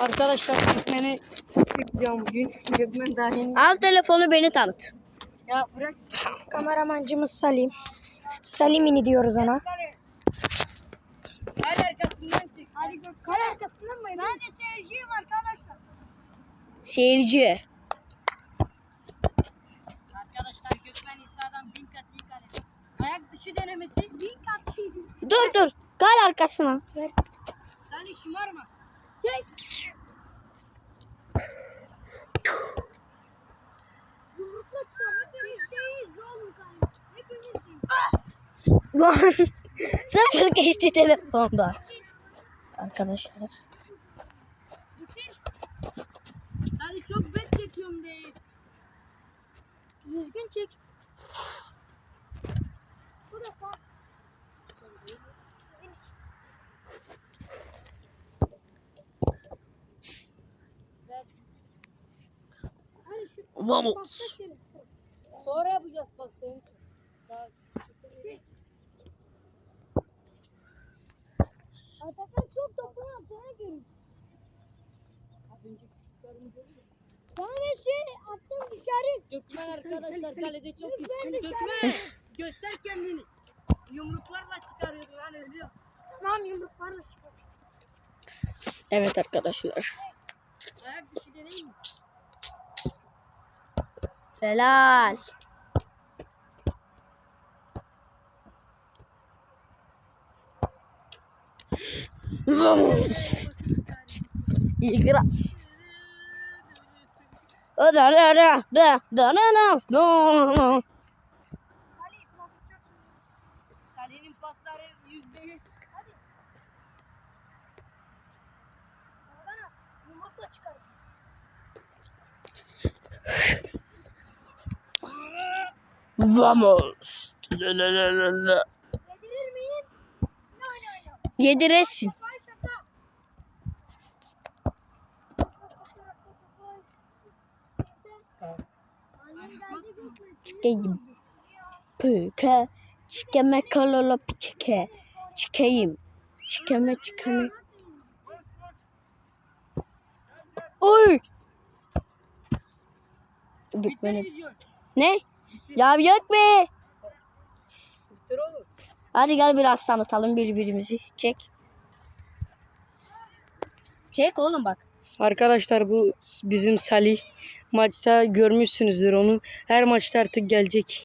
Arkadaşlar Gökmen'i yapacağım bugün. Gökmen daha yeni. Al telefonu beni tanıt. Ya bırak. Kameramancımız Salim. Salimini diyoruz ona. Hadi arkasından çek. Hadi gök kale arkasından mı? Ben de seyirciyim arkadaşlar. Seyirci. Arkadaşlar Gökmen İsa'dan bin kat iyi kale. Ayak dışı denemesi. Bin kat iyi. Dur dur. Kal arkasına. Ver. Salih şımarma. Çek. Yumrukla çıkar. Hepimizdeyiz oğlum kanka. Hepimizdeyiz. Lan. Sıfır geçti telefonda. Arkadaşlar. Salih çok bet çekiyorum be. Düzgün çek. Bu defa. Sizin için. Ver. Hani şu Vamos. Sonra yapacağız Çek. Atakan çok topunu attığını görüyorum. az önce küçüklerimi gördüm. Tamam hepsini attım dışarı. Salih, arkadaşlar kalede çok de Gökmen göster kendini. Yumruklarla çıkarıyordun lan ölüyor. Tamam yumruklarla çıkar. Evet arkadaşlar. Ayak dışı deneyim mi? Helal. Igras. Da da da da da da da da. Salih'in pasları yüzde yüz. Bana oynayacağım? Yediresin. Çıkayım. Pöke. Çıkeme kalala piçeke. Çıkayım. Çıkeme çıkame. Oy. Video. Ne? Ya yok be. Bitir. Hadi gel biraz tanıtalım birbirimizi. Çek. Çek oğlum bak. Arkadaşlar bu bizim Salih. Maçta görmüşsünüzdür onu. Her maçta artık gelecek.